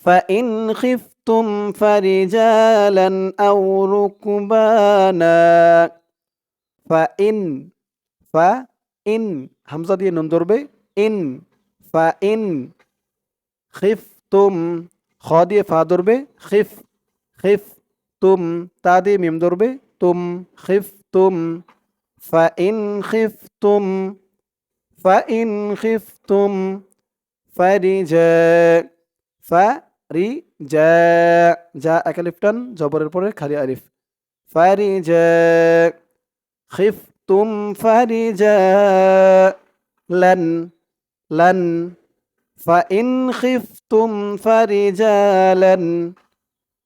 فإن خفتم فرجالا أو ركبانا فإن فإن همزة دي ننظر ضربة إن فإن خفتم خا دي فا ضربة خف خفتم تا دي ميم ضربة تم خفتم فإن خفتم فإن خفتم فرجال ফারিজা ফারিজা যা একালিফটান জবরের পরে খালি আলিফ ফারিজা খিফতুম ফারিজা লান লান فإن خفتم فرجالا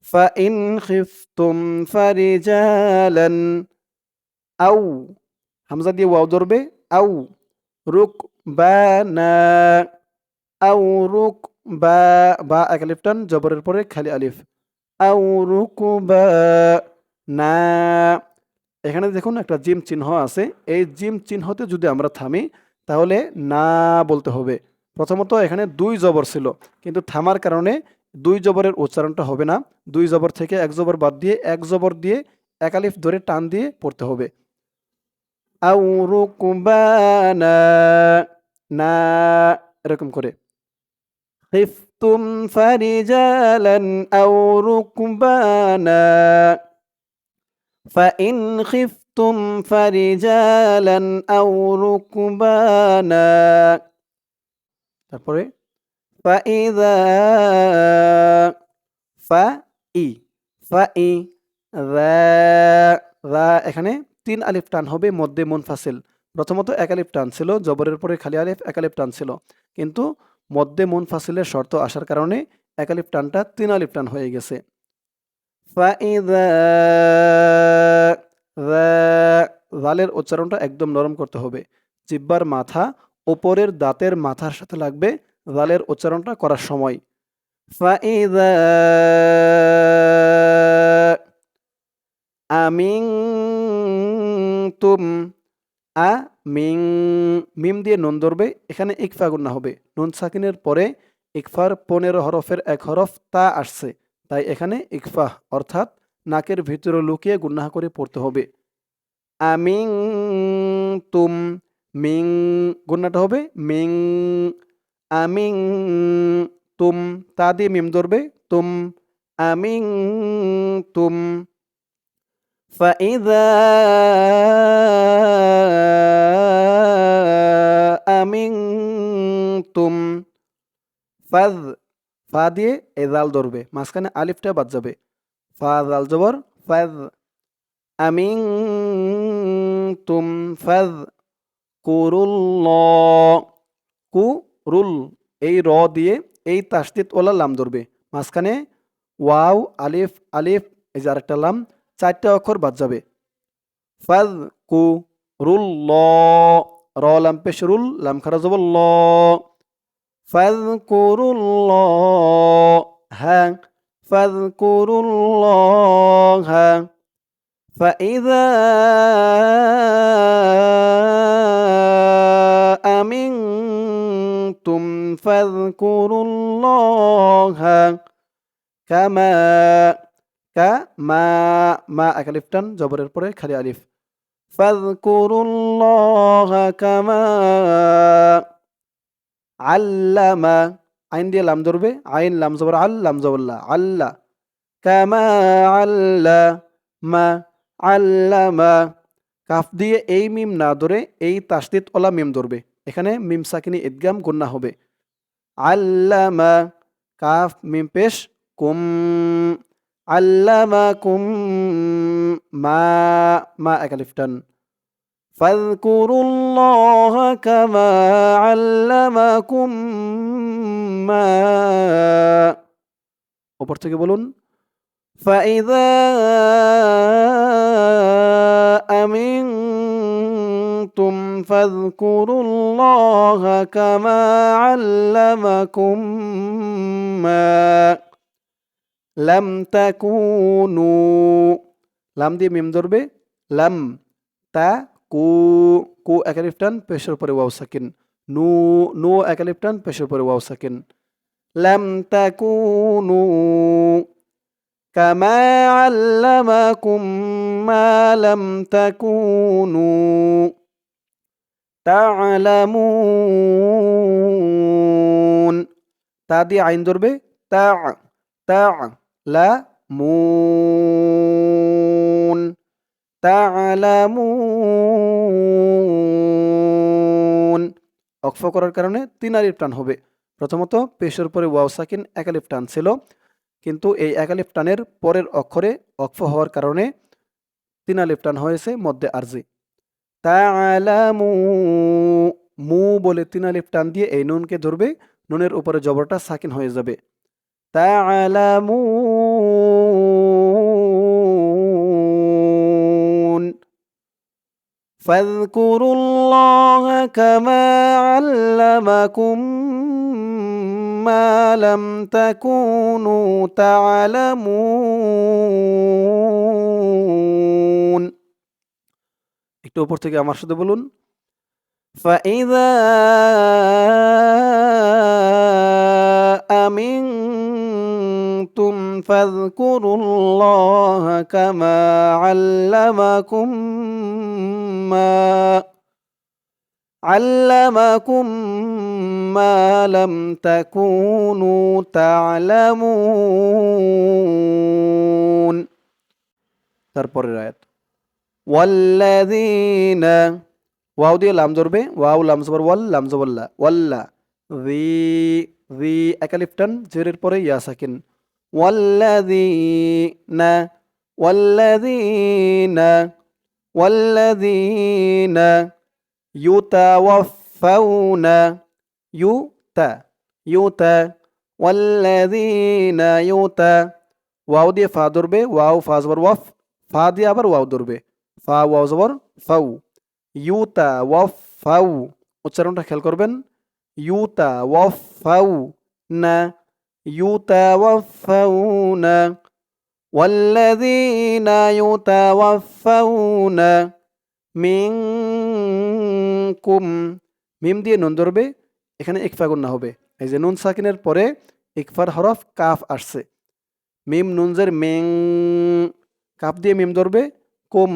فإن خفتم فرجالا أو হামজা দিয়ে ওয়াও ধরবে আউ রুক বানা আউ রুক বা বা এক আলিফ টান, জবরের পরে খালি আলিফ। আউ রুক বা না। এখানে দেখুন একটা জিম চিহ্ন আছে। এই জিম চিহ্নতে যদি আমরা থামি, তাহলে না বলতে হবে। প্রথমত এখানে দুই জবর ছিল, কিন্তু থামার কারণে দুই জবরের উচ্চারণটা হবে না। দুই জবর থেকে এক জবর বাদ দিয়ে, এক জবর দিয়ে এক আলিফ ধরে টান দিয়ে পড়তে হবে। আউ রুকবানা না, এরকম করে। خفتم فرجالا أو ركبانا فإن خفتم فرجالا أو ركبانا তারপরে فإذا فإ فإ ذا ذا এখানে তিন আলিফ টান হবে মধ্যে মুনফাসিল প্রথমত এক আলিফ টান ছিল জবরের পরে খালি আলিফ এক আলিফ টান ছিল কিন্তু মধ্যে মন মুনফাসিলের শর্ত আসার কারণে এক আলিফ টানটা তিন আলিফ টান হয়ে গেছে। জালের উচ্চারণটা একদম নরম করতে হবে। জিব্বার মাথা ওপরের দাঁতের মাথার সাথে লাগবে জালের উচ্চারণটা করার সময়। আমিং তুম আ, মিং, মিম দিয়ে নুন ধরবে। এখানে ইকফা গুন্না হবে। নুন সাকিনের পরে ইকফার পনেরো হরফের এক হরফ তা আসছে। তাই এখানে ইকফা, অর্থাৎ নাকের ভিতরে লুকিয়ে গুন্নাহ করে পড়তে হবে। আমিং তুম, মিং গুন্নাটা হবে। মিং আমিং তুম, তা দিয়ে মিম ধরবে। তুম আমিং তুম فإذا أمنتم ফাদ ফা দিয়ে এ জাল ধরবে মাঝখানে আলিফটা বাদ যাবে ফা জাল জবর ফাদ আমিং তুম ফাদ কুরুল কু রুল এই র দিয়ে এই তাসদিদ ওলা লাম ধরবে মাঝখানে ওয়াও আলিফ আলিফ এই যে আরেকটা লাম চারটা অক্ষর বাদ যাবে ফাদ কু রুল ল র লাম পেশ রুল লাম খারা যাব ল فاذكروا الله فاذكروا الله فإذا أمنتم فاذكروا الله كما কা মা মা একালিফ টান জবরের পরে খালি আলিফ। ফাযকুরুল্লাহা কামা আল্লামা আইন দিয়ে লাম ধরবে। আইন লাম জবর আল লাম জবল্লাহ আল্লাহ কামা আল্লাহ মা আল্লামা। কাফ দিয়ে এই মিম না ধরে এই তাস্তিত ওলা মিম ধরবে। এখানে মিম সাকিনি ইদগাম গুন্না হবে। আল্লামা। কাফ, মিম পেশ। কুম। আল্লামা কুম মা মা একালিফটান فاذكروا الله كما علمكم ما ওপর থেকে বলুন فإذا أمنتم فاذكروا الله كما علمكم ما লাম তাকুনু লাম দিয়ে মিম ধরবে লাম তা কু কু একালিপটান পেশের পরে ওয়াও সাকিন। নু নু একালিপটান পেশের পরে ওয়াও সাকিন। লাম তাকুনু কামা আল্লামাকুম মা লাম তাকুনু তা'লামুন। তা দিয়ে আইন ধরবে, তা তা মুন তালামুন অক্ফ করার কারণে তিন আলিফ টান হবে প্রথমত পেশের পরে ওয়াও সাকিন একালিফ টান ছিল কিন্তু এই একালিফ টানের পরের অক্ষরে অক্ফ হওয়ার কারণে তিন আলিফ টান হয়েছে মধ্যে আরজি তালামু মু বলে তিন আলিফ টান দিয়ে এই নুনকে ধরবে নুনের উপরে জবরটা সাকিন হয়ে যাবে তালামুন فاذكروا الله كما علمكم ما لم تكونوا تعلمون একটু উপর থেকে আমার সাথে বলুন فإذا أمنتم فاذكروا الله كما علمكم ما علمكم ما لم تكونوا تعلمون তারপরের আয়াত ওয়াল্লাযীন ওয়াও দিয়ে লাম ধরবে ওয়াও লাম জবর ওয়াল লাম জবল্লা ওয়াল্লা রি রি একালিফটান জেরের পরে ইয়া সাকিন ওয়াল্লাযীনা ওয়াল্লাযীনা ওয়াল্লাযীনা ইউতাওয়াফাউনা ইউতা ইউতা ওয়াল্লাযীনা ইউতা ওয়াও দিয়ে ফা ধরবে ওয়াও ফা জবর ওয়াফ ফা দিয়ে আবার ওয়াও ধরবে ফা ওয়াও জবর ফাউ ইউতা ওয়াফাউ উচ্চারণটা খেয়াল করবেন ইউতা ওয়াফাউ না ইউতা ওয়াফাউ না والذين يتوفون মিনকুম মিম দিয়ে নুন ধরবে এখানে ইকফা গুন্না হবে এই যে নুন সাকিনের পরে ইকফার হরফ কাফ আসছে মিম নুনজের মেং কাপ দিয়ে মিম ধরবে কুম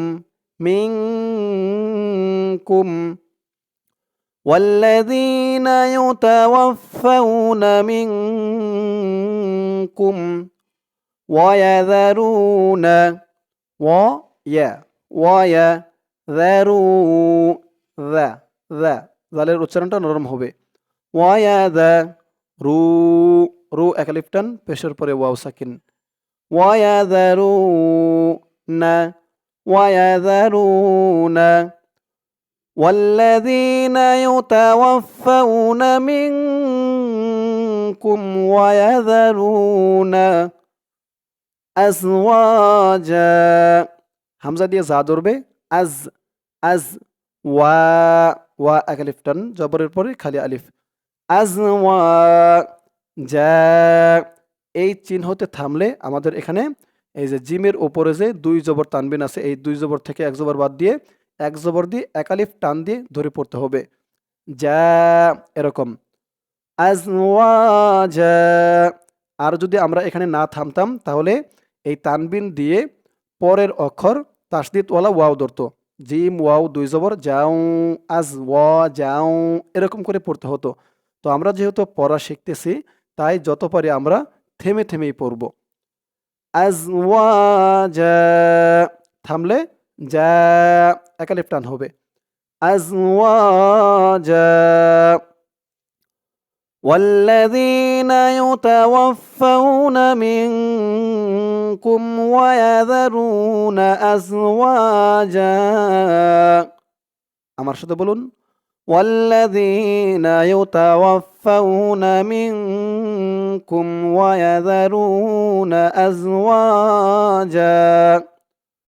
মিনকুম والذين يتوفون منكم ويذرون ويا ويذرو ذا ذا জালের উচ্চারণটা নরম হবে ওয়াদা রু রু একালিফটান পেশের পরে ওয়াও সাকিন ওয়াদারু না ويذرون والذين يتوفون منكم ويذرون أزواجا হামজা দিয়ে যা ধরবে আজ আজ ওয়া ওয়া এক আলিফ টান জবরের পরে খালি আলিফ আজ ওয়া যা এই চিহ্নতে থামলে আমাদের এখানে এই যে জিমের ওপরে যে দুই জবর তানবিন আছে এই দুই জবর থেকে এক জবর বাদ দিয়ে এক জবর দিয়ে একালিফ টান দিয়ে ধরে পড়তে হবে যা এরকম আর যদি আমরা এখানে না থামতাম, তাহলে এই তানবিন দিয়ে পরের অক্ষর তাসদিদ ওয়ালা ওয়াও ধরতো। জিম, ওয়াও, দুই জবর, যাও আজ ওয়া যাও এরকম করে পড়তে হতো। তো আমরা যেহেতু পড়া শিখতেছি, তাই যত পারি আমরা থেমে থেমেই পড়ব। আজওয়াজা। থামলে যা একালিফ টান হবে। আজওয়াজা। والذين يتوفون منكم ويذرون أزواجا আমার সাথে বলুন والذين يتوفون منكم ويذرون أزواجا